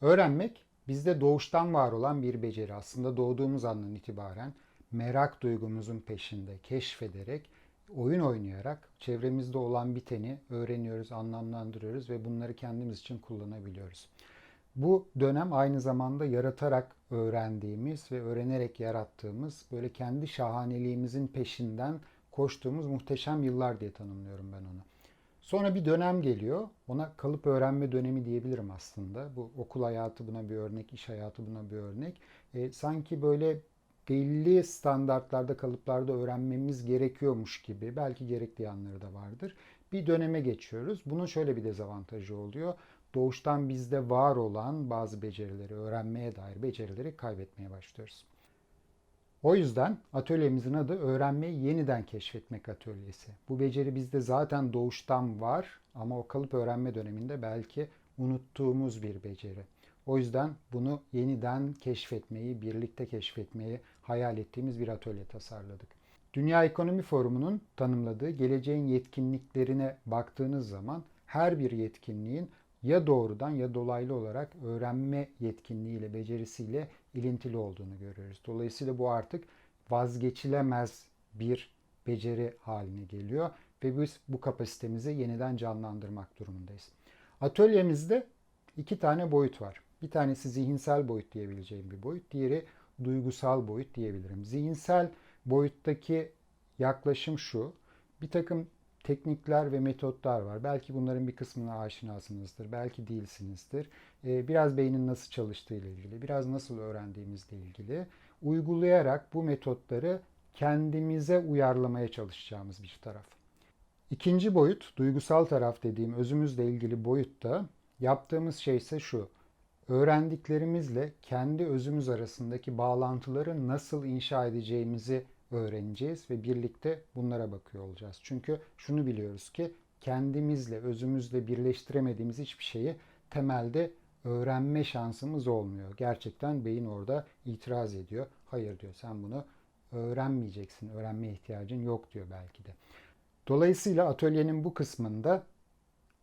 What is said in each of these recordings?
Öğrenmek bizde doğuştan var olan bir beceri. Aslında doğduğumuz andan itibaren merak duygumuzun peşinde keşfederek, oyun oynayarak çevremizde olan biteni öğreniyoruz, anlamlandırıyoruz ve bunları kendimiz için kullanabiliyoruz. Bu dönem aynı zamanda yaratarak öğrendiğimiz ve öğrenerek yarattığımız böyle kendi şahaneliğimizin peşinden koştuğumuz muhteşem yıllar diye tanımlıyorum ben onu. Sonra bir dönem geliyor. Ona kalıp öğrenme dönemi diyebilirim aslında. Bu okul hayatı buna bir örnek, iş hayatı buna bir örnek. E, sanki böyle belli standartlarda, kalıplarda öğrenmemiz gerekiyormuş gibi, belki gerekli yanları da vardır. Bir döneme geçiyoruz. Bunun şöyle bir dezavantajı oluyor. Doğuştan bizde var olan bazı becerileri, öğrenmeye dair becerileri kaybetmeye başlıyoruz. O yüzden atölyemizin adı Öğrenmeyi Yeniden Keşfetmek Atölyesi. Bu beceri bizde zaten doğuştan var ama o kalıp öğrenme döneminde belki unuttuğumuz bir beceri. O yüzden bunu yeniden keşfetmeyi, birlikte keşfetmeyi hayal ettiğimiz bir atölye tasarladık. Dünya Ekonomi Forumu'nun tanımladığı geleceğin yetkinliklerine baktığınız zaman her bir yetkinliğin ya doğrudan ya dolaylı olarak öğrenme yetkinliğiyle, becerisiyle ilintili olduğunu görüyoruz. Dolayısıyla bu artık vazgeçilemez bir beceri haline geliyor ve biz bu kapasitemizi yeniden canlandırmak durumundayız. Atölyemizde iki tane boyut var. Bir tanesi zihinsel boyut diyebileceğim bir boyut, diğeri duygusal boyut diyebilirim. Zihinsel boyuttaki yaklaşım şu. Bir takım teknikler ve metotlar var. Belki bunların bir kısmına aşinasınızdır, belki değilsinizdir. Ee, biraz beynin nasıl çalıştığı ile ilgili, biraz nasıl öğrendiğimizle ilgili uygulayarak bu metotları kendimize uyarlamaya çalışacağımız bir taraf. İkinci boyut, duygusal taraf dediğim özümüzle ilgili boyutta yaptığımız şey ise şu. Öğrendiklerimizle kendi özümüz arasındaki bağlantıları nasıl inşa edeceğimizi öğreneceğiz ve birlikte bunlara bakıyor olacağız. Çünkü şunu biliyoruz ki kendimizle, özümüzle birleştiremediğimiz hiçbir şeyi temelde öğrenme şansımız olmuyor. Gerçekten beyin orada itiraz ediyor. Hayır diyor sen bunu öğrenmeyeceksin, öğrenmeye ihtiyacın yok diyor belki de. Dolayısıyla atölyenin bu kısmında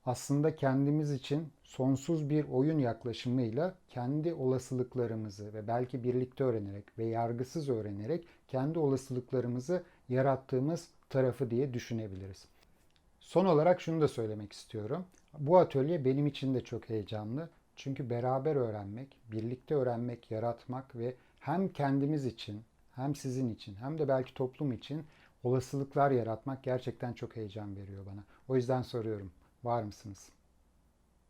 aslında kendimiz için sonsuz bir oyun yaklaşımıyla kendi olasılıklarımızı ve belki birlikte öğrenerek ve yargısız öğrenerek kendi olasılıklarımızı yarattığımız tarafı diye düşünebiliriz. Son olarak şunu da söylemek istiyorum. Bu atölye benim için de çok heyecanlı. Çünkü beraber öğrenmek, birlikte öğrenmek, yaratmak ve hem kendimiz için, hem sizin için, hem de belki toplum için olasılıklar yaratmak gerçekten çok heyecan veriyor bana. O yüzden soruyorum. Var mısınız?